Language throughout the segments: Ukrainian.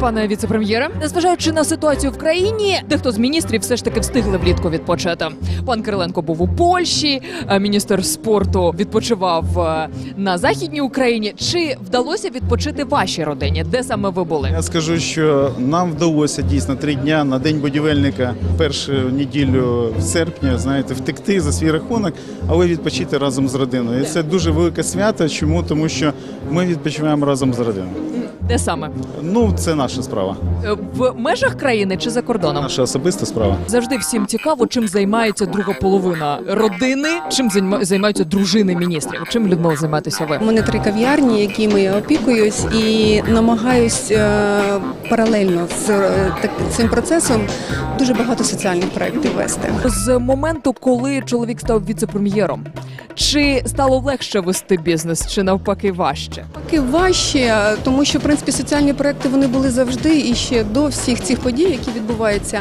пане віцепрем'єре. Незважаючи на ситуацію в країні, дехто з міністрів все ж таки встигли влітку відпочити. Пан Кириленко був у Польщі, е, міністр спорту відпочивав е, на західній Україні. Чи вдалося відпочити вашій родині? Де саме ви були? Я скажу, що нам вдалося дійсно три дня на день будівельника першу неділю в серпня, знаєте, втекти за свій рахунок, але відпочити разом з родиною. І це дуже велике свято. Чому? Тому що ми відпочиваємо разом з родиною. Де саме Ну, це наша справа, Е, в межах країни чи за кордоном? наша особиста справа. Завжди всім цікаво, чим займається друга половина родини, чим займа- займаються дружини міністрів. Чим Людмила займаєтеся ви? У мене три кав'ярні, якими я опікуюсь, і намагаюсь е, паралельно з е, так, цим процесом дуже багато соціальних проєктів вести. З моменту, коли чоловік став віце-прем'єром, чи стало легше вести бізнес, чи навпаки важче? Поки важче, тому що в принципі соціальні проекти вони були завжди і ще до всіх цих подій, які відбуваються.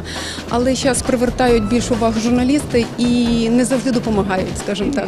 Але зараз привертають більшу увагу журналісти і не завжди допомагають, скажімо так.